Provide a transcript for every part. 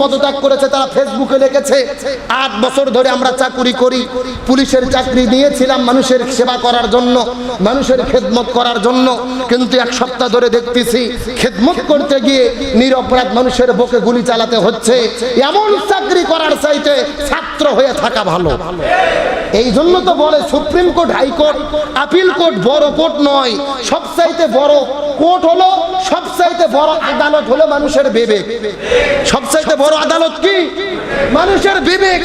পদত্যাগ করেছে, তারা ফেসবুকে লিখেছে, আট বছর ধরে আমরা চাকুরি করি, পুলিশের চাকরি নিয়েছিলাম মানুষের সেবা করার জন্য, মানুষের খেদমত করার জন্য, কিন্তু এক সপ্তাহ ধরে দেখতেছি, খেদমত করতে গিয়ে নিরপরাধ মানুষের বুকে গুলি চালাতে হচ্ছে। এমন চাকরি করার চাইতে ছাত্র হয়ে থাকা ভালো। এই জন্য তো বলে supreme court high court appeal court বড় কোর্ট নয়। সবচাইতে বড় কোর্ট হলো, সবচাইতে বড় আদালত হলো মানুষের বিবেক। সবচাইতে বড় আদালত কি? মানুষের বিবেক।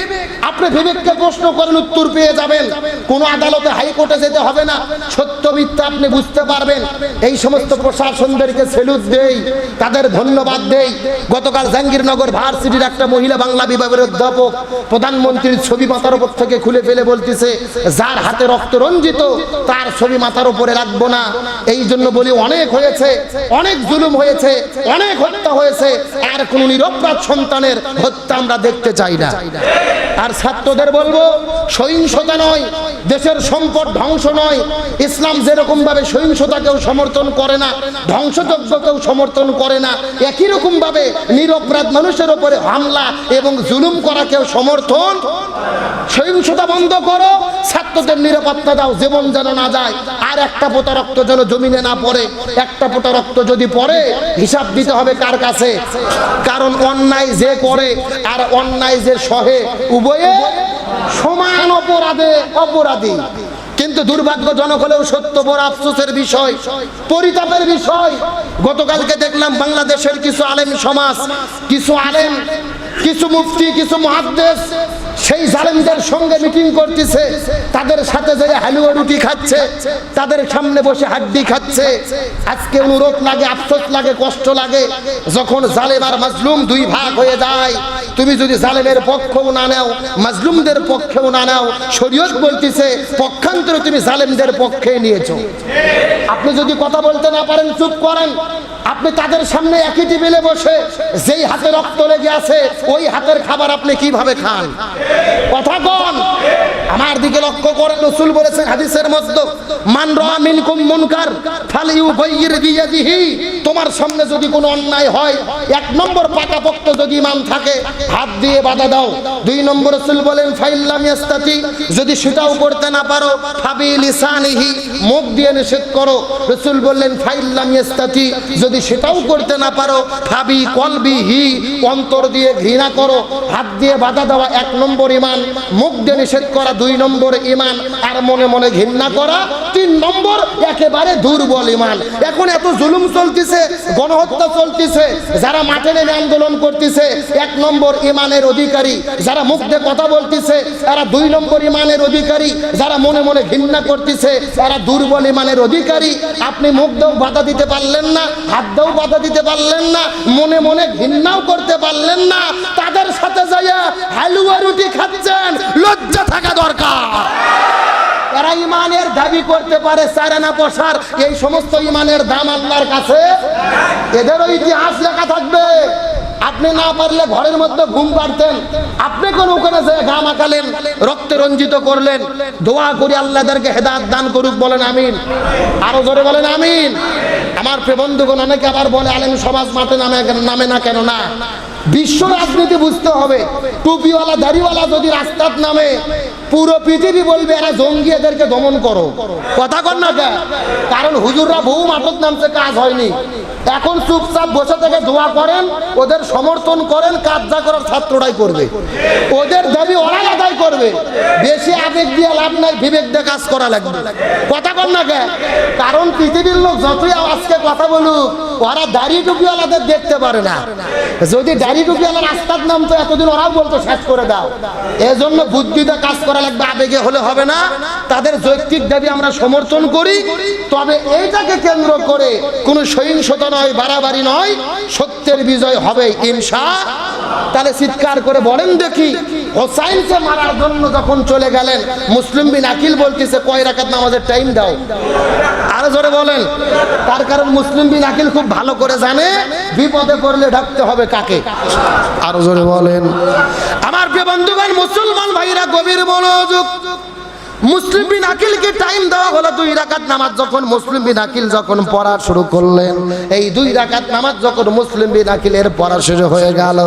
আপনি বিবেককে প্রশ্ন করেন, উত্তর পেয়ে যাবেন। কোন আদালতে হাইকোর্টে যেতে হবে না। সত্য মিথ্যা আপনি বুঝতে পারবেন। এই সমস্ত প্রশাসনদেরকে সেলুট দেই, তাদের ধন্যবাদ দেই। গতকাল জাহাঙ্গীরনগর ভার্সিটির একটা মহিলা বাংলা বিভাগের অধ্যাপক প্রধানমন্ত্রীর ছবি মাথার উপর থেকে খুলে ফেলে বলতেছে, যার হাতে রক্ত রঞ্জিত, তার ছবি মাথার উপরে রাখব না। এই জন্য বলি, অনেক হয়েছে, অনেক জুলুম হয়েছে, অনেক হত্যা হয়েছে। আর কোন নিরপরাধ সন্তানের হত্যা আমরা দেখতে চাই না। আর ছাত্রদের বলব, সহিংসতা নয়, দেশের সম্পদ ধ্বংস নয়। ইসলাম যেরকম ভাবে সহিংসতাকেও সমর্থন করে না, ধ্বংসযজ্ঞকেও সমর্থন করে না, একই রকম ভাবে নিরপরাধ মানুষের উপরে হামলা এবং জুলুম করাকেও সমর্থন সহিংসতা বন্ধ করো, ছাত্রদের নিরাপত্তা দাও, জীবন যেন না যায়। আর একটা পোতা রক্ত যেন জমিনে না পড়ে, একটা পোতা রক্ত যদি পড়ে, হিসাব দিতে হবে কার কাছে? কারণ অন্যায় যে করে, আর অন্যায় যে সহে, উভয়ে সমান অপরাধে অপরাধী। কিন্তু দুর্ভাগ্যজনক হলেও সত্য বড় আফসোসের বিষয়, পরিতাপের বিষয়। গতকালকে দেখলাম বাংলাদেশের কিছু আলেম সমাজ, কিছু আলেম, কিছু মুফতি, কিছু মহাদ্দেশ সেই জালেমদের সঙ্গে মিটিং করতেছে। তাদের সাথে যে হালুয়া রুটি খাচ্ছে, তাদের সামনে বসে হাড্ডি খাচ্ছে। আজকে অনুরোধ লাগে, আফসোস লাগে, কষ্ট লাগে। যখন জালেম আর মাজলুম দুই ভাগ হয়ে যায় তুমি যদি জালেমের পক্ষও না নাও, মাজলুমদের পক্ষেও না নাও, শরীয়ত বলতেছে, পক্ষান্তরে তুমি জালেমদের পক্ষে নিয়েছো। আপনি যদি কথা বলতে না পারেন, চুপ করেন। আপনি তাদের সামনে একই টেবিলে বসে, যেই হাতে রক্ত লেগে আছে, ওই হাতের খাবার আপনি কীভাবে খান? কথা কন। আমার দিকে লক্ষ্য করেন, রসুল বলেছেন হাদিসের মধ্যে, মান রা মিনকুম মুনকার ফালিউ গায়ির বিয়াদিহি। তোমার সামনে যদি কোনো অন্যায় হয়, এক নম্বর পাকাপোক্ত যদি ইমান থাকে, হাত দিয়ে বাধা দাও। দুই নম্বর রসুল বলেন, ফাইল্লাম ইয়াস্তাতি, যদি সেটাও করতে না পারো, ফাবি লিসানিহি, মুখ দিয়ে নিষেধ করো। রসুল বললেন, ফাইল্লাম ইয়াস্তাতি, যদি সেটাও করতে না পারো, ফাবি কলবিহি, অন্তর দিয়ে ঘৃণা করো। হাত দিয়ে বাধা দেওয়া এক নম্বর ইমান, মুখ দিয়ে নিষেধ করা দুই নম্বর ইমান, আর মনে মনে ঘৃণা করা তিন নম্বর, একেবারে দুর্বল ইমান। এখন এত জুলুম চলতেছে, গণহত্যা চলতেছে, যারা মাঠে নেমে আন্দোলন করতেছে, এক নম্বর ইমানের অধিকারী, যারা মুখ কথা বলতেছে, এরা দুই নম্বর ইমানের অধিকারী, যারা মনে মনে ঘৃণা করতেছে, এরা দুর্বল ইমানের অধিকারী। আপনি মুখ দেও বাধা দিতে পারলেন না, হাত দেও বাধা দিতে পারলেন না, মনে মনে ঘৃণাও করতে পারলেন না। তাদের সাথে যাইয়া হালুয়া রুটি খাচ্ছেন লজ্জা থাকা দরকার এরা ইমানের দাবি করতে পারে চারানা পশার এই সমস্ত ইমানের দাম আল্লাহর কাছে। এদেরও ইতিহাস লেখা থাকবে। আপনি না পারলে ঘরের মধ্যে ঘুম পারতেন আপনি কোন ওখানে যে গা মাখালেন রক্তে রঞ্জিত করলেন, দোয়া করি আল্লাহদেরকে হেদাত দান করুক, বলেন আমিন। আরও জোরে বলেন আমিন। আমার প্রিয় বন্ধুগণ, অনেকে আবার বলে, আলেম সমাজ মাঠে নামে নামে না কেন না বিশ্ব রাজনীতি বুঝতে হবে। টুপিওয়ালা, দাড়িওয়ালা যদি রাস্তার নামে পুরো পৃথিবী বলবে, এরা জঙ্গি এদেরকে দমন করো। কথা কর না কে? কারণ হুজুররা বহু মাঠত নামছে, কাজ হয়নি। এখন চুপচাপ বসে থেকে দোয়া করেন, ওদের সমর্থন করেন, কাজ যা করার ছাত্ররাই করবে। ওদের দাবি ওরাই আদায় করবে। বেশি আবেগ দিয়ে লাভ নাই, বিবেক দিয়ে কাজ করা লাগবে। কথা কর না কে? কারণ পৃথিবীর লোক যতই আজকে কথা বলুক ওরা দাড়ি টুপিওয়ালাদের দেখতে পারে না। যদি দাড়ি টুপিওয়ালা নাম তো এতদিন ওরাও বলতো, শেষ করে দাও। এজন্য বুদ্ধিতে কাজ করা লাগবে, আবেগে হলে হবে না। তাদের যৌক্তিক দাবি আমরা সমর্থন করি। তবে এইটাকে কেন্দ্র করে কোনো সহিংসতা নয়, বাড়াবাড়ি নয়, সত্যের বিজয় হবে ইনশা। তাহলে চিৎকার করে বলেন দেখি হোসাইনকে মারার জন্য যখন চলে গেলেন, মুসলিম বিন আকিল বলতেছে, কয় রাখাত নামাজের টাইম দাও? আরও জোরে বলেন, তার কারণ মুসলিম বিন আকিল খুব ভালো করে জানে, বিপদে পড়লে ঢাকতে হবে কাকে। আরও জোরে বলেন, আমার বন্ধুগণ, মুসলমান ভাইরা, গভীর মনোযোগ মুসলিম বিন আকিলকে টাইম দেওয়া হলো দুই রাকাত নামাজ যখন মুসলিম বিন আকিল যখন পড়া শুরু করলেন, এই দুই রাকাত নামাজ যখন মুসলিম বিন আকিলের পড়া শেষ হয়ে গেল,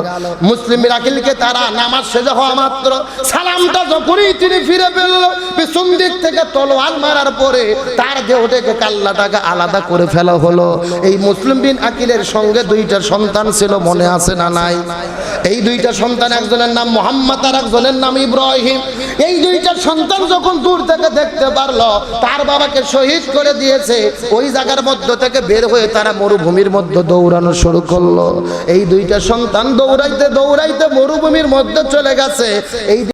মুসলিম বিন আকিলকে তারা নামাজ শেষ হওয়া মাত্র সালামটা যখনই তিনি ফিরে পেল পিছন দিক থেকে তলোয়ার মারার পরে তার দেহ থেকে কাল্লাটাকে আলাদা করে ফেলা হলো। এই মুসলিম বিন আকিলের সঙ্গে দুইটা সন্তান ছিল, মনে আছে না নাই? এই দুইটা সন্তান একজনের নাম মোহাম্মদ আর একজনের নাম ইব্রাহিম। এই দুইটা সন্তান যখন দূর থেকে দেখতে পারল, তার বাবাকে শহীদ করে দিয়েছে। ওই জায়গার মধ্য থেকে বের হয়ে তারা মরুভূমির মধ্যে দৌড়ানো শুরু করল। এই দুইটা সন্তান দৌড়াইতে দৌড়াইতে মরুভূমির মধ্যে চলে গেছে। এই